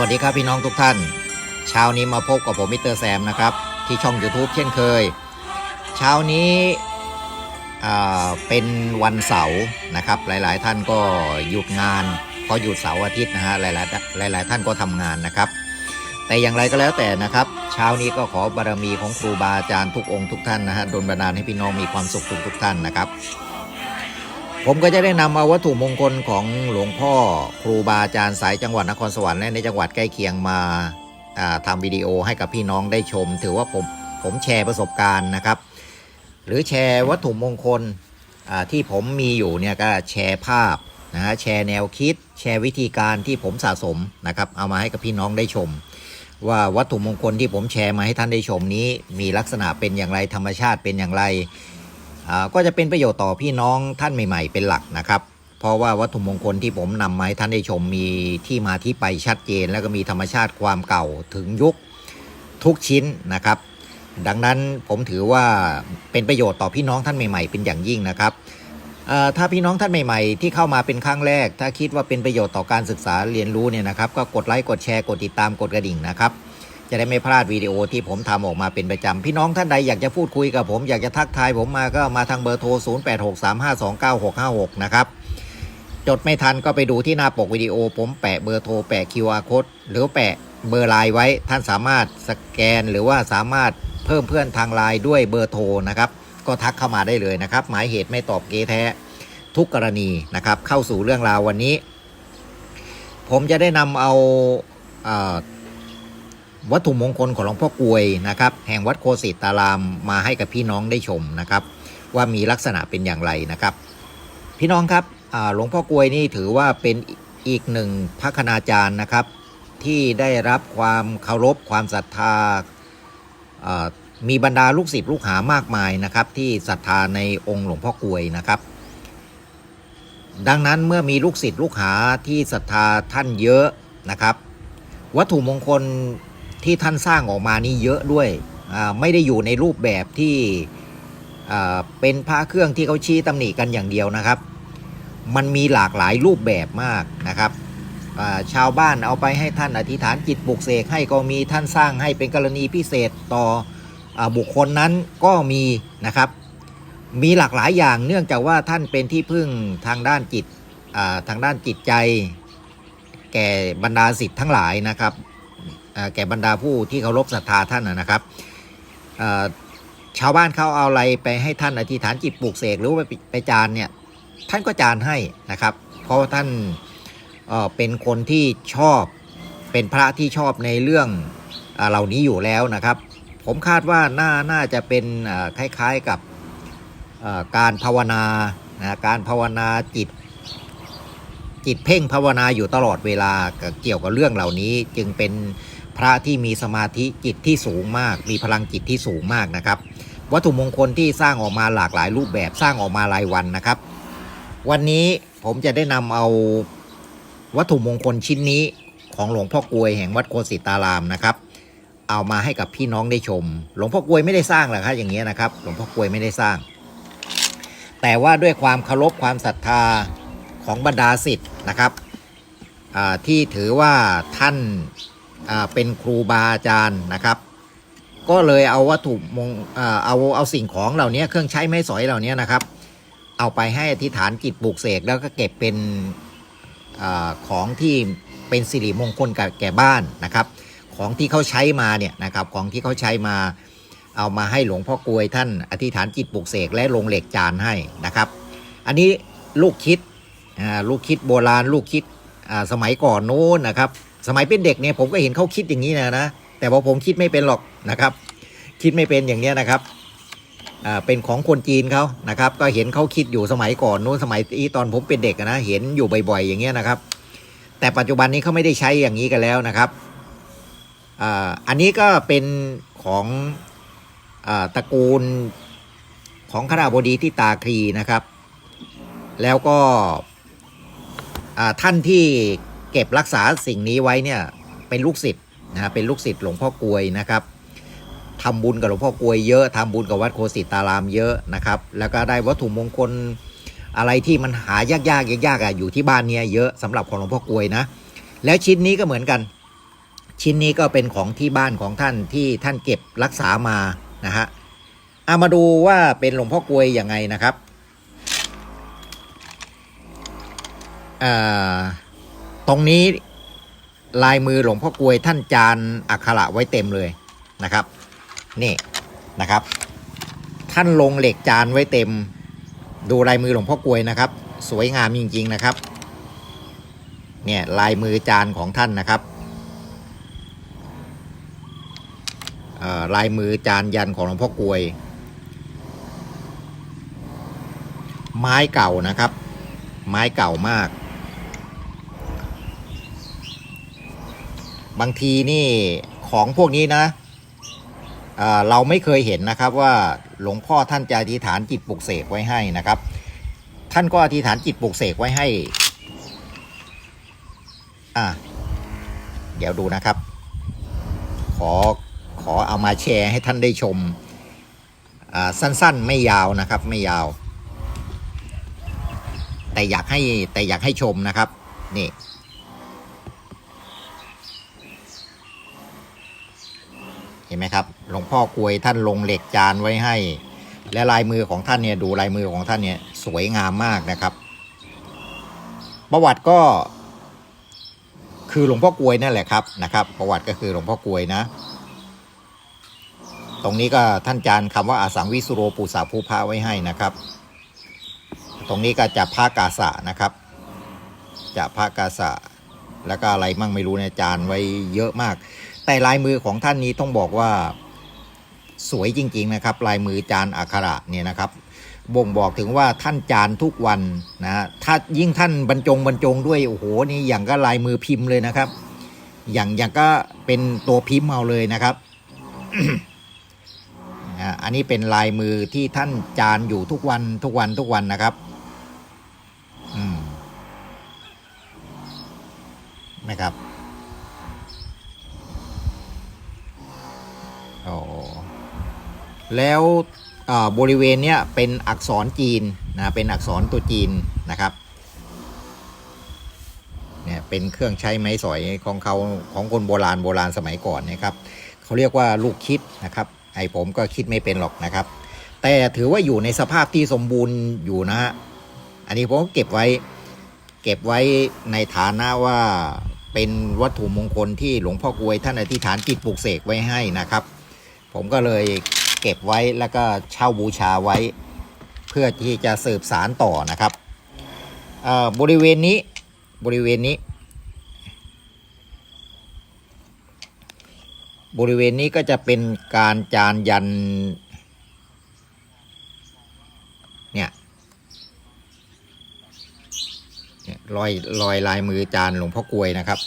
วัสดีครับพี่น้องทุกท่าน เช้านี้มาพบกับผมมิสเตอร์แซมนะครับ ที่ช่อง YouTube เช่นเคย เช้านี้เป็นวันเสาร์นะครับ หลายๆ ท่านก็หยุดงานเพราะหยุดเสาร์อาทิตย์นะฮะหลายๆหลาย ๆ ท่านก็ทำงานนะครับ แต่อย่างไรก็แล้วแต่นะครับ เช้านี้ก็ขอบารมีของครูบาอาจารย์ทุกองค์ทุกท่านนะฮะดลบันดาลให้พี่น้องมีความสุขทุกทุกท่านนะครับ ผมก็จะได้นำเอาวัตถุมงคลของหลวงพ่อครูบาอาจารย์สายจังหวัดนครสวรรค์และในจังหวัดใกล้เคียงมาทำวิดีโอให้กับพี่น้องได้ชม ถือว่าผมผมแชร์ประสบการณ์นะครับ หรือแชร์วัตถุมงคลที่ผมมีอยู่เนี่ยก็แชร์ภาพนะฮะแชร์แนวคิด แชร์วิธีการที่ผมสะสมนะครับเอามาให้กับพี่น้องได้ชม ว่าวัตถุมงคลที่ผมแชร์มาให้ท่านได้ชมนี้ มีลักษณะเป็นอย่างไรธรรมชาติเป็นอย่างไร ก็จะเป็นประโยชน์ต่อพี่น้องท่านใหม่ ๆ เป็นหลักนะครับ เพราะว่าวัตถุมงคลที่ผมนำมาให้ท่านได้ชมมีที่มาที่ไปชัดเจน แล้วก็มีธรรมชาติความเก่าถึงยุคทุกชิ้นนะครับ ดังนั้นผมถือว่าเป็นประโยชน์ต่อพี่น้องท่านใหม่ ๆ เป็นอย่างยิ่งนะครับถ้าพี่น้องท่านใหม่ ๆ ที่เข้ามาเป็นครั้งแรก ถ้าคิดว่าเป็นประโยชน์ต่อการศึกษาเรียนรู้เนี่ยนะครับ ก็กดไลค์กดแชร์กดติดตามกดกระดิ่งนะครับ จะได้ไม่พลาดวิดีโอที่ผมทำออกมาเป็นประจำพี่น้องท่านใดอยากจะพูดคุยกับผมอยากจะทักทายผมมาก็มาทางเบอร์โทร 0863529656 นะครับ จดไม่ทันก็ไปดูที่หน้าปกวิดีโอ ผมแปะเบอร์โทรแปะ QR code หรือแปะเบอร์ไลน์ไว้ ท่านสามารถสแกนหรือว่าสามารถเพิ่มเพื่อนทางไลน์ด้วยเบอร์โทรนะครับ ก็ทักเข้ามาได้เลยนะครับ หมายเหตุไม่ตอบเกแท้ ทุกกรณีนะครับ เข้าสู่เรื่องราววันนี้ ผมจะได้นำเอาเอ่อ วัตถุมงคลของหลวงพ่อกวยนะครับ แห่งวัดโคสิตารามมาให้กับพี่น้องได้ชมนะครับ ว่ามีลักษณะเป็นอย่างไรนะครับ พี่น้องครับหลวงพ่อกวยนี่ถือว่าเป็นอีกหนึ่งพระคณาจารย์นะครับ ที่ได้รับความเคารพความศรัทธามีบรรดาลูกศิษย์ลูกหามากมายนะครับ ที่ศรัทธาในองค์หลวงพ่อกวยนะครับ ดังนั้นเมื่อมีลูกศิษย์ลูกหาที่ศรัทธาท่านเยอะนะครับ วัตถุมงคล ที่ท่านสร้างออกมานี่เยอะด้วยอ่าไม่ได้อยู่ในรูปแบบที่อ่าเป็นพระเครื่องที่เขาชี้ตำหนิกันอย่างเดียวนะครับ มันมีหลากหลายรูปแบบมากนะครับอ่าชาวบ้านเอาไปให้ท่านอธิษฐานจิตปลุกเสกให้ก็มีท่านสร้างให้เป็นกรณีพิเศษต่ออาบุคคลนั้นก็มีนะครับ มีหลากหลายอย่างเนื่องจากว่าท่านเป็นที่พึ่งทางด้านจิตอ่าทางด้านจิตใจ แก่บรรดาสิทธิ์ทั้งหลายนะครับ แก่บรรดาผู้ที่เคารพศรัทธาท่านนะครับชาวบ้านเขาเอาอะไรไปให้ท่านอธิษฐานจิตปลูกเสกหรือไปไปจานเนี่ยท่านก็จานให้นะครับ เพราะว่าท่านเอ่อเป็นคนที่ชอบเป็นพระที่ชอบในเรื่องอเหล่านี้อยู่แล้วนะครับ ผมคาดว่าน่าน่าจะเป็นคล้ายๆกับาการภาวนานะการภาวนาจิต จิตเพ่งภาวนาอยู่ตลอดเวลาเกี่ยวกับเรื่องเหล่านี้จึงเป็น พระที่มีสมาธิจิตที่สูงมาก มีพลังจิตที่สูงมากนะครับ วัตถุมงคลที่สร้างออกมาหลากหลายรูปแบบสร้างออกมารายวันนะครับ วันนี้ผมจะได้นำเอาวัตถุมงคลชิ้นนี้ของหลวงพ่อกลวยแห่งวัดโคสิตารามนะครับ เอามาให้กับพี่น้องได้ชม หลวงพ่อกลวยไม่ได้สร้างหรอกครับอย่างเงี้ยนะครับ หลวงพ่อกลวยไม่ได้สร้าง แต่ว่าด้วยความเคารพความศรัทธาของบรรดาสิทธิ์นะครับอ่าที่ถือว่าท่าน เป็นครูบาอาจารย์นะครับ ก็เลยเอาวัตถุมงเอาเอาสิ่งของเหล่านี้เครื่องใช้ไม้สอยเหล่านี้นะครับ เอาไปให้อธิษฐานจิตปลูกเสกแล้วก็เก็บเป็นอของที่เป็นสิริมงคลกับแก่บ้านนะครับ ของที่เขาใช้มาเนี่ยนะครับของที่เขาใช้มาเอามาให้หลวงพ่อกลวยท่านอธิษฐานจิตปลูกเสกและลงเหล็กจานให้นะครับ อันนี้ลูกคิดลูกคิดโบราณลูกคิดสมัยก่อนโน้นนะครับ สมัยเป็นเด็กเนี่ยผมก็เห็นเขาคิดอย่างนี้นะนะ แต่ว่าผมคิดไม่เป็นหรอกนะครับ คิดไม่เป็นอย่างเนี้ยนะครับอ่าเป็นของคนจีนเขานะครับ ก็เห็นเขาคิดอยู่สมัยก่อนโน้นสมัยที่ตอนผมเป็นเด็กนะเห็นอยู่บ่อยๆอย่างเงี้ยนะครับ แต่ปัจจุบันนี้เขาไม่ได้ใช้อย่างนี้กันแล้วนะครับอ่าอันนี้ก็เป็นของอ่าตระกูลของขราบดีที่ตาครีนะครับ แล้วก็อ่าท่านที่ เก็บรักษาสิ่งนี้ไว้เนี่ยเป็นลูกศิษย์นะฮะเป็นลูกศิษย์หลวงพ่อกลวยนะครับทำบุญกับหลวงพ่อกลวยเยอะทำบุญกับวัดโคสิตารามเยอะนะครับ แล้วก็ได้วัตถุมงคลอะไรที่มันหายากๆยากๆอะอยู่ที่บ้านเนี่ยเยอะสำหรับของหลวงพ่อกลวยนะ แล้วชิ้นนี้ก็เหมือนกัน ชิ้นนี้ก็เป็นของที่บ้านของท่านที่ท่านเก็บรักษามานะฮะเอามาดูว่าเป็นหลวงพ่อกลวยยังไงนะครับอ่า ตรงนี้ลายมือหลวงพ่อกวยท่านจานอักขระไว้เต็มเลยนะครับ นี่นะครับ ท่านลงเหล็กจานไว้เต็ม ดูลายมือหลวงพ่อกวยนะครับ สวยงามจริง ๆนะครับ เนี่ยลายมือจานของท่านนะครับลายมือจานยันของหลวงพ่อกวย ไม้เก่านะครับ ไม้เก่ามาก บางทีนี่ของพวกนี้นะเเราไม่เคยเห็นนะครับว่าหลวงพ่อท่านจะอธิษฐานจิตปลุกเสกไว้ให้นะครับ ท่านก็อธิษฐานจิตปลุกเสกไว้ให้ อะ เดี๋ยวดูนะครับ ขอขอเอามาแชร์ให้ท่านได้ชม อ่า สั้นๆ ไม่ยาวนะครับ ไม่ยาว แต่อยากให้แต่อยากให้ชมนะครับ นี่ เห็นไหมครับ หลวง พ่อกวยท่านลงเหล็กจานไว้ให้ และลายมือของท่านเนี่ยดูลายมือของท่านเนี่ยสวยงามมากนะครับ ประวัติก็ คือหลวงพ่อกวยนั่นแหละครับนะครับ ประวัติก็คือหลวงพ่อกวยนะ ตรงนี้ก็ท่านจานคำว่าอาสังวิสุโรปุสาภูพาไว้ให้นะครับ ตรงนี้ก็จะพากาสะนะครับ จะพากาสะแล้วก็อะไรมั่งไม่รู้นยจานไว้เยอะมาก แต่ลายมือของท่านนี้ต้องบอกว่า สวยจริง ๆ นะครับ ลายมือจานอักขระเนี่ยนะครับบ่งบอกถึงว่าท่านจานทุกวันนะถ้ายิ่งท่านบรรจงบรรจงด้วยโอ้โหนี่อย่างก็ลายมือพิมพ์เลยนะครับ อย่างอย่างก็เป็นตัวพิมพ์เอาเลยนะครับอันนี้เป็นลายมือที่ท่านจานอยู่ทุกวันทุกวันทุกวันนะครับอืมนะครับโอ้ แล้วอ่าบริเวณเนี้ยเป็นอักษรจีนนะเป็นอักษรตัวจีนนะครับเนี่ยเป็นเครื่องใช้ไม้สอยของเขาของคนโบราณโบราณสมัยก่อนนะครับเขาเรียกว่าลูกคิดนะครับไอผมก็คิดไม่เป็นหรอกนะครับ แต่ถือว่าอยู่ในสภาพที่สมบูรณ์อยู่นะฮะอันนี้ผมก็เก็บไว้เก็บไว้ในฐานะว่าเป็นวัตถุมงคลที่หลวงพ่อกวยท่านอธิษฐานจิตปลุกเสกไว้ให้นะครับ ผมก็เลย เก็บไว้แล้วก็เช่าบูชาไว้ เพื่อที่จะสืบสารต่อนะครับเอ่อบริเวณนี้บริเวณนี้ บริเวณนี้ก็จะเป็นการจานยันเนี่ยเนี่ยรอยรอยลายมือจานหลวงพ่อกลวยนะครับ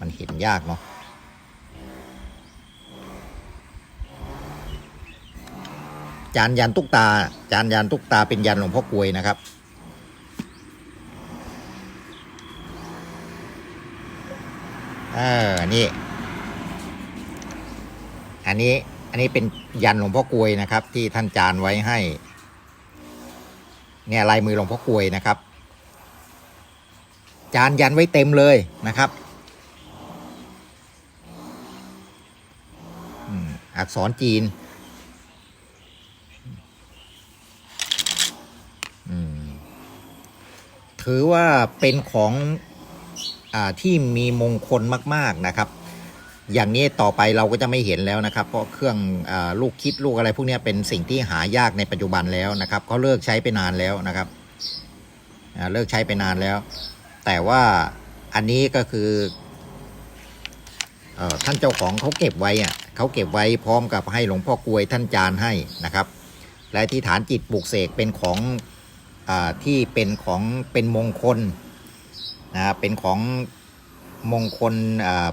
มันเห็นยากเนาะ จานยันตุกตา จานยันตุกตาเป็นยันหลวงพ่อกลวยนะครับ เออ นี่ อันนี้ อันนี้เป็นยันหลวงพ่อกลวยนะครับ ที่ท่านจานไว้ให้ เนี่ยลายมือหลวงพ่อกลวยนะครับ จานยันไว้เต็มเลยนะครับอักษรจีน อืม ถือว่าเป็นของอที่มีมงคลมาก ๆนะครับ อย่างนี้ต่อไปเราก็จะไม่เห็นแล้วนะครับ เพราะเครื่องอลูกคิดลูกอะไรพวกนี้เป็นสิ่งที่หายากในปัจจุบันแล้วนะครับเขาเลิกใช้ไปนานแล้วนะครับเลิกใช้ไปนานแล้ว แต่ว่าอันนี้ก็คืออท่านเจ้าของเขาเก็บไว้อะเขาเก็บไว้พร้อมกับให้หลวงพ่อกลวยท่านจานให้นะครับ และที่ฐานจิตปลูกเสกเป็นของ ที่เป็นของเป็นมงคลนะเป็นของมงคล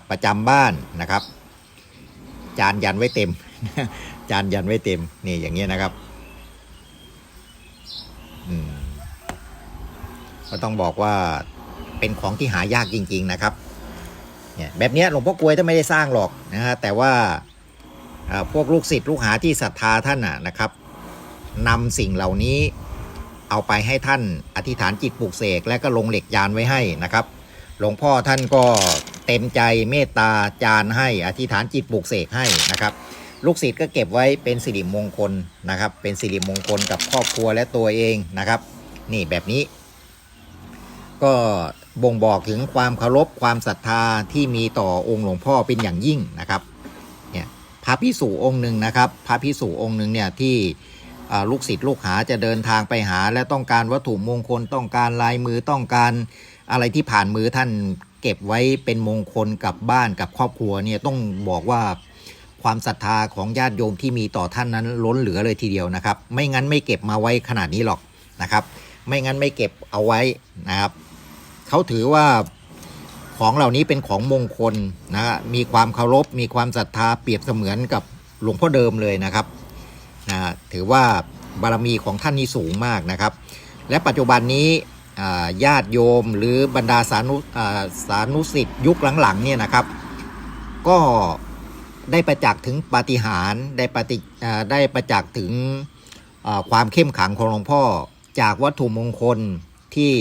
ประจำบ้านนะครับ จานยันไว้เต็ม จานยันไว้เต็มนี่อย่างเงี้ยนะครับอืมก็ต้องบอกว่าเป็นของที่หายากจริง ๆนะครับเนี่ยแบบเนี้ยหลวงพ่อกลวยท่านไม่ได้สร้างหรอกนะฮะแต่ว่าพวกลูกศิษย์ลูกหาที่ศรัทธาท่านน่ะนะครับนำสิ่งเหล่านี้ เอาไปให้ท่านอธิษฐานจิตปลูกเสกและก็ลงเหล็กยานไว้ให้นะครับ หลวงพ่อท่านก็เต็มใจเมตตาจานให้อธิษฐานจิตปลูกเสกให้นะครับ ลูกศิษย์ก็เก็บไว้เป็นสิริมงคลนะครับ เป็นสิริมงคลกับครอบครัวและตัวเองนะครับ นี่แบบนี้ ก็บ่งบอกถึงความเคารพความศรัทธาที่มีต่อองค์หลวงพ่อเป็นอย่างยิ่งนะครับ เนี่ยพระพิสุองค์หนึ่งนะครับ พระพิสุองค์หนึ่งเนี่ยที่ ลูกศิษย์ลูกหาจะเดินทางไปหา และต้องการวัตถุมงคลต้องการลายมือต้องการอะไรที่ผ่านมือท่านเก็บไว้เป็นมงคลกับบ้านกับครอบครัวเนี่ยต้องบอกว่าความศรัทธาของญาติโยมที่มีต่อท่านนั้นล้นเหลือเลยทีเดียวนะครับ ไม่งั้นไม่เก็บมาไว้ขนาดนี้หรอกนะครับ ไม่งั้นไม่เก็บเอาไว้นะครับเขาถือว่าของเหล่านี้เป็นของมงคลนะฮะมีความเคารพมีความศรัทธาเปรียบเสมือนกับหลวงพ่อเดิมเลยนะครับ นะถือว่าบารมีของท่านนี้สูงมากนะครับ และปัจจุบันนี้ญาติโยมหรือบรรดาสานุสานุสิทธิ์ยุคหลังๆเนี่ยนะครับ ก็ได้ประจักษ์ถึงปาฏิหาริย์ได้ปฏิได้ประจักษ์ถึงความเข้มขังของหลวงพ่อจากวัตถุมงคลที่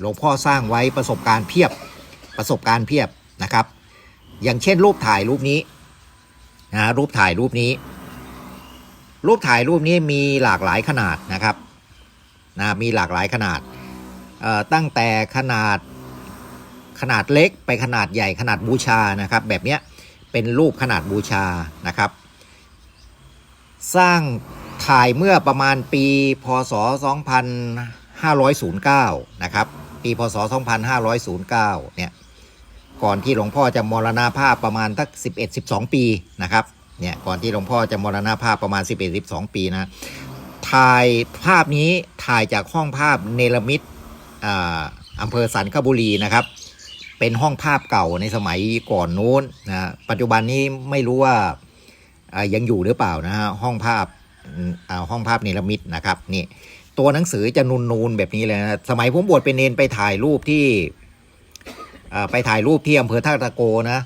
หลวงพ่อสร้างไว้ประสบการณ์เพียบประสบการณ์เพียบนะครับ อย่างเช่นรูปถ่ายรูปนี้นะรูปถ่ายรูปนี้ รูปถ่ายรูปนี้มีหลากหลายขนาดนะครับนะมีหลากหลายขนาดตั้งแต่ขนาดขนาดเล็กไปขนาดใหญ่ขนาดบูชานะครับ แบบเนี้ยเป็นรูปขนาดบูชานะครับ สร้างถ่ายเมื่อประมาณปีพศ 2509 นะครับ ปีพศ 2509 เนี่ย ก่อนที่หลวงพ่อจะมรณาภาพประมาณทัก11 12 ปีนะครับ เนี่ยก่อนที่หลวงพ่อจะมรณาภาพประมาณ 11 12 ปีนะถ่ายภาพนี้ถ่ายจากห้องภาพเนรมิตอ่าอำเภอสันคบุรีนะครับ เป็นห้องภาพเก่าในสมัยก่อนนู้นนะปัจจุบันนี้ไม่รู้ว่าายังอยู่หรือเปล่านะฮะห้องภาพาห้องภาพเนรมิตนะครับนี่ตัวหนังสือจะนูนๆแบบนี้เลยนะสมัยผมบวชเป็นเนนไปถ่ายรูปที่ไปถ่ายรูปที่อำเภอท่าตะโกนะ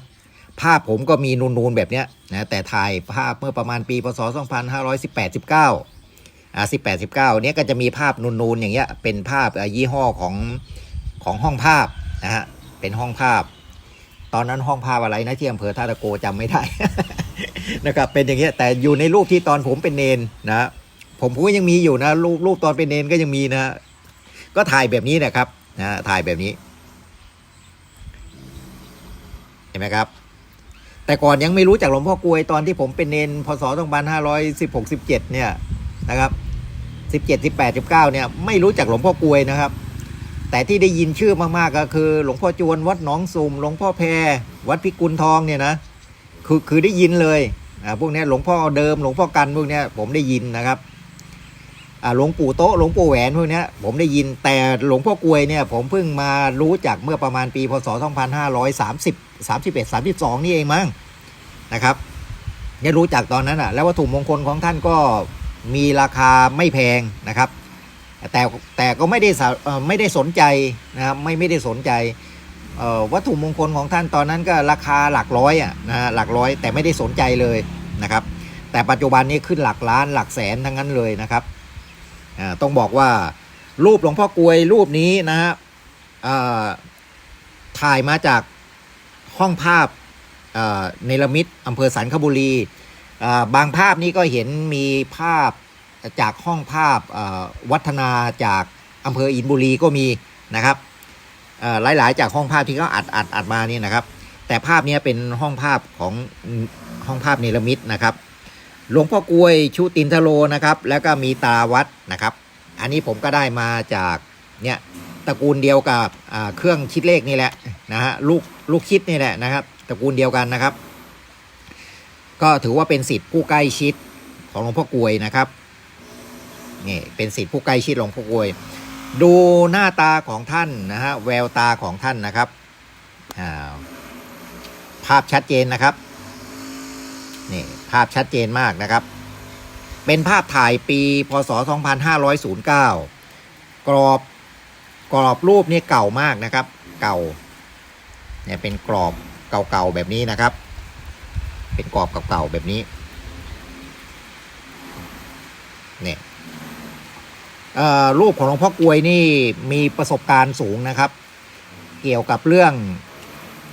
ภาพผมก็มีนูนๆแบบเนี้ยนะแต่ถ่ายภาพเมื่อประมาณปีพศ 2518 19อ่าสิบแปดสิบเก้าเนี้ยก็จะมีภาพนูนๆอย่างเงี้ยเป็นภาพยี่ห้อของของห้องภาพนะฮะเป็นห้องภาพ ตอนนั้นห้องภาพอะไรนะที่อำเภอท่าตะโกจำไม่ได้ นะครับเป็นอย่างเงี้ยแต่อยู่ในรูปที่ตอนผมเป็นเนนนะผมก็ยังมีอยู่นะรูปรูปตอนเป็นเนนก็ยังมีนะก็ถ่ายแบบนี้นะครับนะถ่ายแบบนี้เห็นไหมครับ แต่ก่อนยังไม่รู้จักหลวงพ่อกลวยตอนที่ผมเป็นเนนพศ2516 17เนี่ยนะครับสิบเจ็ดสิบแปดสิบเก้าเนี่ยไม่รู้จักหลวงพ่อกลวยนะครับ แต่ที่ได้ยินชื่อมากๆก็คือ หลวงพ่อจวนวัดหนองซุมหลวงพ่อแพรวัดพิกุลทองเนี่ยนะคือคือได้ยินเลยอ่าพวกเนี้ยหลวงพ่อเดิมหลวงพ่อกันพวกเนี้ยผมได้ยินนะครับอ่าหลวงปู่โต๊ะหลวงปู่แหวนพวกเนี้ยผมได้ยินแต่หลวงพ่อกลวยเนี่ยผมเพิ่งมารู้จักเมื่อประมาณปีพศ2530 31 32 นี่เองมั้งนะครับเนี่ยรู้จักตอนนั้นอะ แล้ววัตถุมงคลของท่านก็มีราคาไม่แพงนะครับ แต่แต่ก็ไม่ได้สะเออไม่ได้สนใจนะครับไม่ไม่ได้สนใจวัตถุมงคลของท่านตอนนั้นก็ราคาหลักร้อยอะนะหลักร้อยแต่ไม่ได้สนใจเลยนะครับ แต่ปัจจุบันนี้ขึ้นหลักล้านหลักแสนทั้งนั้นเลยนะครับต้องบอกว่ารูปหลวงพ่อกลวยรูปนี้นะฮะถ่ายมาจาก ห้องภาพเอ่อเนรมิตอำเภอสันคบุรีอ่าบางภาพนี้ก็เห็นมีภาพจากห้องภาพเอ่อวัฒนาจากอำเภออินบุรีก็มีนะครับเอ่อหลายๆ จากห้องภาพที่เขาอัดอัดอัดมานี่นะครับ แต่ภาพนี้เป็นห้องภาพของห้องภาพเนรมิตนะครับหลวงพ่อกลวยชุตินทโลนะครับ แล้วก็มีตาวัดนะครับ อันนี้ผมก็ได้มาจากเนี่ย ตระกูลเดียวกับเครื่องคิดเลขนี่แหละนะฮะลูกลูกคิดนี่แหละนะครับตระกูลเดียวกันนะครับ ก็ถือว่าเป็นสิทธิ์ผู้ใกล้ชิดของหลวงพ่อกวยนะครับนี่เป็นสิทธิ์ผู้ใกล้ชิดหลวงพ่อกวย ดูหน้าตาของท่านนะฮะแววตาของท่านนะครับาภาพชัดเจนนะครับนี่ภาพชัดเจนมากนะครับ เป็นภาพถ่ายปีพศ 2509 กรอบ กรอบรูปนี่เก่ามากนะครับ เก่าเนี่ยเป็นกรอบเก่าๆแบบนี้นะครับ เป็นกรอบเก่าๆแบบนี้เนี่ยเอ่อรูปของหลวงพ่อกลวยนี่มีประสบการณ์สูงนะครับ เกี่ยวกับเรื่อง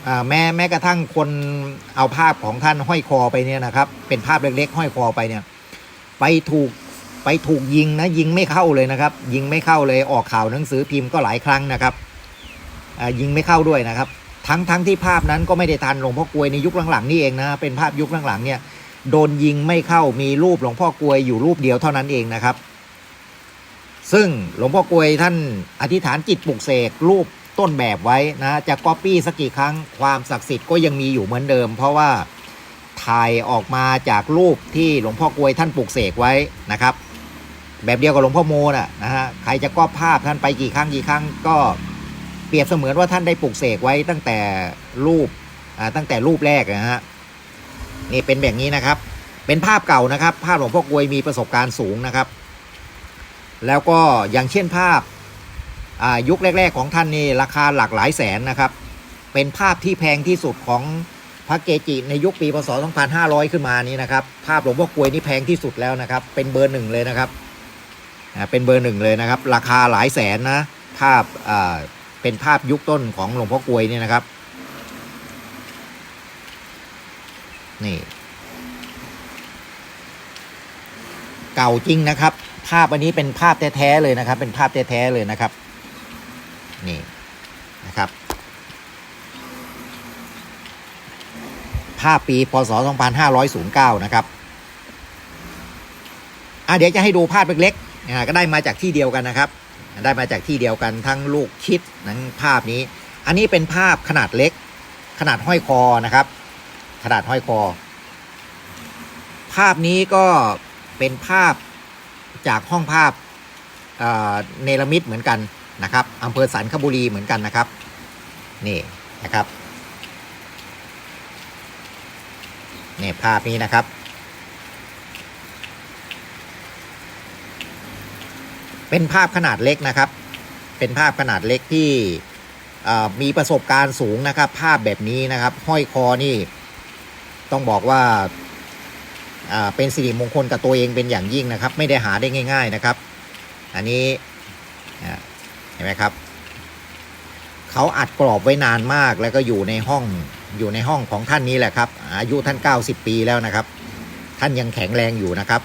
อาแม้แม้กระทั่งคนเอาภาพของท่านห้อยคอไปเนี่ยนะครับ เป็นภาพเล็กๆ ห้อยคอไปเนี่ย ไปถูก ไปถูกยิงนะยิงไม่เข้าเลยนะครับ ยิงไม่เข้าเลยออกข่าวหนังสือพิมพ์ก็หลายครั้งนะครับยิงไม่เข้าด้วยนะครับ ทั้งทั้งที่ภาพนั้นก็ไม่ได้ทันหลวงพ่อกลวยในยุคหลังๆนี่เองนะเป็นภาพยุคหลังๆเนี่ยโดนยิงไม่เข้ามีรูปหลวงพ่อกลวยอยู่รูปเดียวเท่านั้นเองนะครับ ซึ่งหลวงพ่อกลวยท่านอธิษฐานจิตปลุกเสกรูปต้นแบบไว้นะจะก๊อปปี้สักกี่ครั้งความศักดิ์สิทธิ์ก็ยังมีอยู่เหมือนเดิม เพราะว่าถ่ายออกมาจากรูปที่หลวงพ่อกลวยท่านปลุกเสกไว้นะครับ แบบเดียวกับหลวงพ่อโมน่ะนะฮะใครจะก๊อปภาพท่านไปกี่ครั้งกี่ครั้งก็เปรียบเสมือนว่าท่านได้ปลุกเสกไว้ตั้งแต่รูปอ่าตั้งแต่รูปแรกนะฮะนี่เป็นแบบนี้นะครับ เป็นภาพเก่านะครับ ภาพหลวงพ่อกลวยมีประสบการณ์สูงนะครับ แล้วก็อย่างเช่นภาพอ่ายุคแรก ๆ ของท่านนี่ราคาหลักหลายแสนนะครับ เป็นภาพที่แพงที่สุดของพระเกจิในยุคปีพศ 2500 ขึ้นมานี้นะครับ ภาพหลวงพ่อกลวยนี่แพงที่สุดแล้วนะครับ เป็นเบอร์หนึ่งเลยนะครับ เป็นเบอร์หนึ่งเลยนะครับ ราคาหลายแสนนะ ภาพเป็นภาพยุคต้นของหลวงพ่อกลวยเนี่ยนะครับ นี่ เก่าจริงนะครับ ภาพอันนี้เป็นภาพแท้ๆเลยนะครับ เป็นภาพแท้ๆเลยนะครับ นี่นะครับ ภาพปีพศ2509 นะครับอะเดี๋ยวจะให้ดูภาพเล็กๆ ก็ได้มาจากที่เดียวกันนะครับ ได้มาจากที่เดียวกันทั้งลูกคิดทั้งภาพนี้ อันนี้เป็นภาพขนาดเล็ก ขนาดห้อยคอนะครับ ขนาดห้อยคอ ภาพนี้ก็เป็นภาพจากห้องภาพเนรมิตเหมือนกันนะครับอำเภอสันคบุรีเหมือนกันนะครับ นี่นะครับนี่ภาพนี้นะครับ เป็นภาพขนาดเล็กนะครับ เป็นภาพขนาดเล็กที่มีประสบการณ์สูงนะครับ ภาพแบบนี้นะครับ ห้อยคอนี่ ต้องบอกว่าเป็นสิริมงคลกับตัวเองเป็นอย่างยิ่งนะครับ ไม่ได้หาได้ง่าย ๆนะครับ อันนี้เห็นไหมครับเขาอัดกรอบไว้นานมากแล้วก็อยู่ในห้องอยู่ในห้องของท่านนี้แหละครับ อายุท่าน 90 ปีแล้วนะครับ ท่านยังแข็งแรงอยู่นะครับ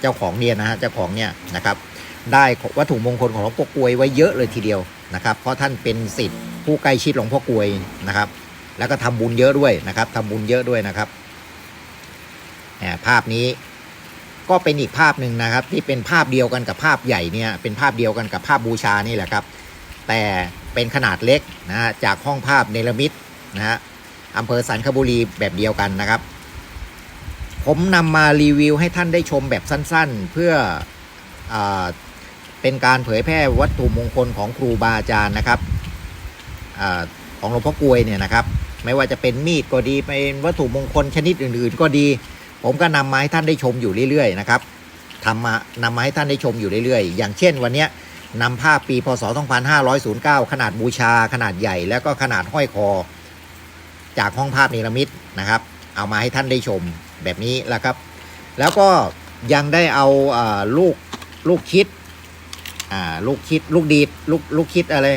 เจ้าของเนี่ยนะฮะเจ้าของเนี่ยนะครับ ได้วัตถุมงคลของหลวงพ่อกลวยไว้เยอะเลยทีเดียวนะครับ เพราะท่านเป็นศิษย์ผู้ใกล้ชิดหลวงพ่อกลวยนะครับ แล้วก็ทำบุญเยอะด้วยนะครับทำบุญเยอะด้วยนะครับอ่าภาพนี้ก็เป็นอีกภาพหนึ่งนะครับ ที่เป็นภาพเดียวกันกับภาพใหญ่เนี่ยเป็นภาพเดียวกันกับภาพบูชานี่แหละครับ แต่เป็นขนาดเล็กนะจากห้องภาพเนรมิตนะฮะอำเภอสันคบุรีแบบเดียวกันนะครับ ผมนำมารีวิวให้ท่านได้ชมแบบสั้นๆ เพื่ออ เป็นการเผยแพร่วัตถุมงคลของครูบาอาจารย์นะครับอของหลวงพ่อกวยเนี่ยนะครับ ไม่ว่าจะเป็นมีดก็ดีเป็นวัตถุมงคลชนิดอื่น ๆ ก็ดี ผมก็นำมาให้ท่านได้ชมอยู่เรื่อยๆนะครับทำมานำมาให้ท่านได้ชมอยู่เรื่อยๆ อย่างเช่น วันนี้นำภาพปีพศ 2509 ขนาดบูชาขนาดใหญ่ แล้วก็ขนาดห้อยคอ จากห้องภาพนิรมิตนะครับ เอามาให้ท่านได้ชมแบบนี้แหละครับ แล้วก็ยังได้เอาลูกลูกคิด อ่าลูกคิดลูกดีดลูกลูกคิดอะไร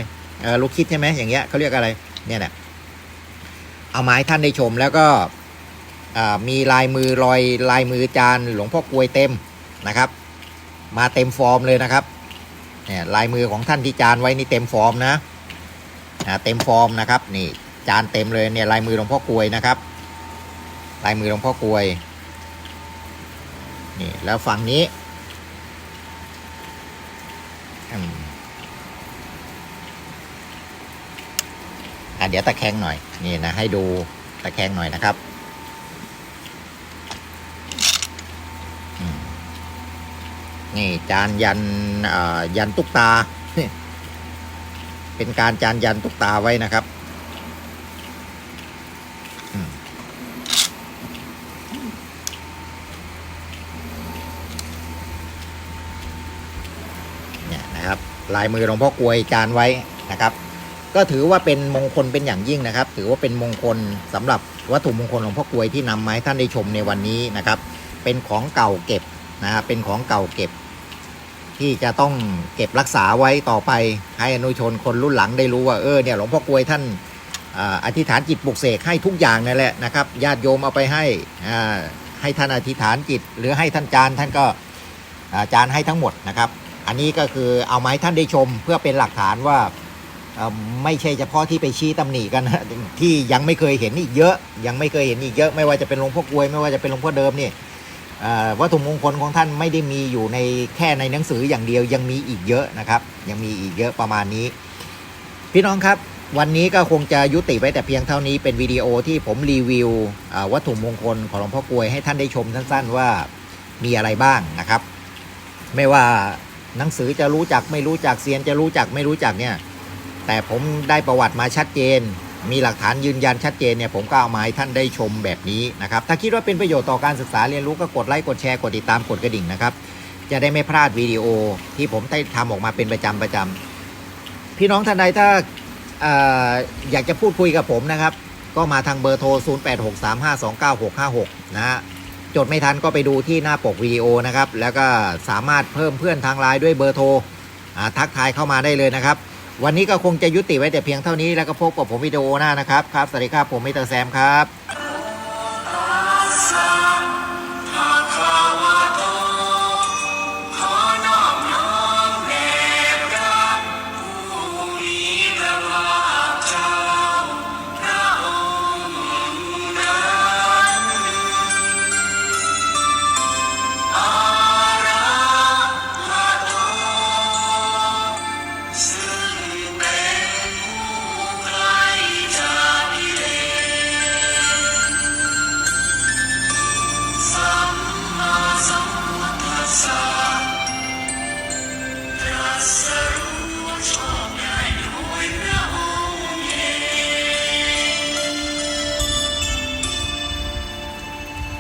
เออลูกคิดใช่ไหมอย่างเงี้ยเขาเรียกอะไรเนี่ยแหละเอามาให้ท่านได้ชมแล้วก็มีลายมือรอยลายมือจานหลวงพ่อกลวยเต็มนะครับ มาเต็มฟอร์มเลยนะครับเนี่ยลายมือของท่านที่จานไว้นี่เต็มฟอร์มนะเต็มฟอร์มนะครับนี่จานเต็มเลยเนี่ยลายมือหลวงพ่อกลวยนะครับ ลายมือหลวงพ่อกลวยนี่แล้วฝั่งนี้ อะเดี๋ยวตะแคงหน่อยนี่นะให้ดูตะแคงหน่อยนะครับนี่จานยันอ่อยันตุ๊กตา เป็นการจานยันตุ๊กตาไว้นะครับเนี่ยนะครับ ลายมือหลวงพ่อกวยจานไว้นะครับ ก็ถือว่าเป็นมงคลเป็นอย่างยิ่งนะครับ ถือว่าเป็นมงคลสำหรับวัตถุมงคลหลวงพ่อกลวยที่นำมาให้ท่านได้ชมในวันนี้นะครับ เป็นของเก่าเก็บนะครับเป็นของเก่าเก็บ ที่จะต้องเก็บรักษาไว้ต่อไป ให้อนุชนคนรุ่นหลังได้รู้ว่าเออเนี่ยหลวงพ่อกลวยท่านอธิษฐานจิตปลุกเสกให้ทุกอย่างนั่นแหละนะครับญาติโยมเอาไปให้ให้ท่านอธิษฐานจิต หรือให้ท่านจานท่านก็อาจารย์ให้ทั้งหมดนะครับ อันนี้ก็คือเอามาให้ท่านได้ชมเพื่อเป็นหลักฐานว่า ไม่ใช่เฉพาะที่ไปชี้ตำหนิกันนะที่ยังไม่เคยเห็นอีกเยอะ ยังไม่เคยเห็นอีกเยอะ ไม่ว่าจะเป็นหลวงพ่อกลวย ไม่ว่าจะเป็นหลวงพ่อเดิมนี่วัตถุมงคลของท่านไม่ได้มีอยู่ในแค่ในหนังสืออย่างเดียวยังมีอีกเยอะนะครับ ยังมีอีกเยอะประมาณนี้ พี่น้องครับวันนี้ก็คงจะยุติไว้แต่เพียงเท่านี้เป็นวิดีโอที่ผมรีวิววัตถุมงคลของหลวงพ่อกลวยให้ท่านได้ชมสั้นๆว่ามีอะไรบ้างนะครับ ไม่ว่าหนังสือจะรู้จักไม่รู้จักเซียนจะรู้จักไม่รู้จักเนี่ย แต่ผมได้ประวัติมาชัดเจน มีหลักฐานยืนยันชัดเจนเนี่ยผมก็เอามาให้ท่านได้ชมแบบนี้นะครับ ถ้าคิดว่าเป็นประโยชน์ต่อการศึกษาเรียนรู้ก็กดไลค์กดแชร์กดติดตามกดกระดิ่งนะครับ จะได้ไม่พลาดวิดีโอที่ผมได้ทำออกมาเป็นประจำประจำพี่น้องท่านใดถ้าออยากจะพูดคุยกับผมนะครับ ก็มาทางเบอร์โทร 0863529656 นะฮะจดไม่ทันก็ไปดูที่หน้าปกวิดีโอนะครับ แล้วก็สามารถเพิ่มเพื่อนทางไลน์ด้วยเบอร์โทรทักทายเข้ามาได้เลยนะครับ วันนี้ก็คงจะยุติไว้แต่เพียงเท่านี้แล้วก็พบกับผมวิดีโอหน้านะครับครับสวัสดีครับผมมิเตอร์แซมครับ